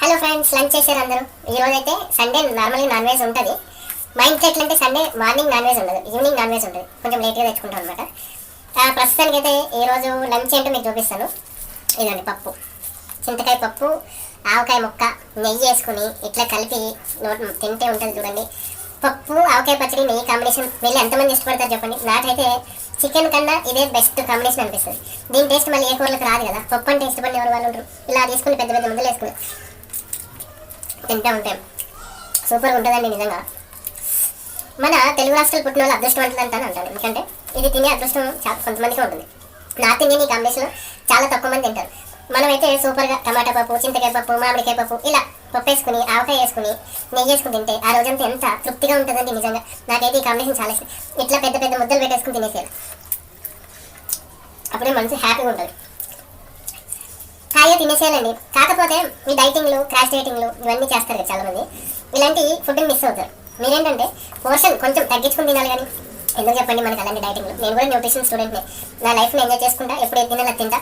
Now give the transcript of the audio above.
Hello friends lunch చేశారు అందరూ. ఈ రోజు అయితే సండే నార్మల్గా నాన్ వెజ్ ఉంటుంది. మా ఇంట్లో ఎట్లంటే సండే మార్నింగ్ నాన్ వెజ్ ఉండదు. ఈవినింగ్ నాన్ వెజ్ ఉంటుంది. కొంచెం లేట్గా తెచ్చుకుంటాం అనమాట ప్రస్తుతానికి అయితే ఈరోజు లంచ్ ఏంటో మీకు చూపిస్తాను. ఇదండి పప్పు. చింతకాయ పప్పు ఆవకాయ ముక్క నెయ్యి వేసుకుని ఇట్లా కలిపి తింటే ఉంటుంది చూడండి. పప్పు ఆవకాయ పచ్చడి నెయ్యి కాంబినేషన్ వెళ్ళి ఎంతమంది ఇష్టపడతారు చెప్పండి. నాకైతే చికెన్ కన్నా ఇదే బెస్ట్ కాంబినేషన్ అనిపిస్తుంది. దీని టేస్ట్ మళ్ళీ ఏ కూరలకు రాదు కదా. పప్పు అంటే ఇష్టపడిన ఎవరు వాళ్ళు ఉంటారు ఇలా తీసుకుని పెద్ద పెద్ద ముద్దలు వేసుకుని తింటూ ఉంటాం. సూపర్గా ఉంటుందండి నిజంగా. మన తెలుగు రాష్ట్రాలు పుట్టిన వాళ్ళు అదృష్టవంతులు అంటాను అంటాను ఎందుకంటే ఇది తినే అదృష్టం చాలా కొంతమందికి ఉంటుంది. నార్త్ ఇండియన్ ఈ కాంబినేషన్ చాలా తక్కువ మంది తింటారు. మనమైతే సూపర్గా టమాటా పప్పు చింతకాయ పప్పు మామిడికాయ పప్పు ఇలా పప్పు వేసుకుని ఆవకాయ వేసుకుని నెయ్యి వేసుకుని తింటే ఆ రోజంతా ఎంత తృప్తిగా ఉంటుందండి నిజంగా. నాకైతే ఈ కాంబినేషన్ చాలా ఇష్టం. ఇట్లా పెద్ద పెద్ద ముద్దలు పెట్టేసుకుని తినేసేయాలి. అప్పుడే మనసు హ్యాపీగా ఉంటుంది. హాయిగా తినేసేయాలండి. కాకపోతే ఈ డైటింగ్లు క్రాష్ డైటింగ్లు ఇవన్నీ చేస్తారు కదా చాలా మంది ఇలాంటి ఫుడ్ని మిస్ అవుతారు. మీరేంటంటే పోర్షన్ కొంచెం తగ్గించుకుని తినాలి కానీ ఎందుకు చెప్పండి మనకి అలాంటి డైటింగ్లు? నేను కూడా న్యూట్రిషన్ స్టూడెంట్ని. నా లైఫ్ని ఎంజాయ్ చేసుకుంటా ఎప్పుడు ఏది తినాలో తింటా.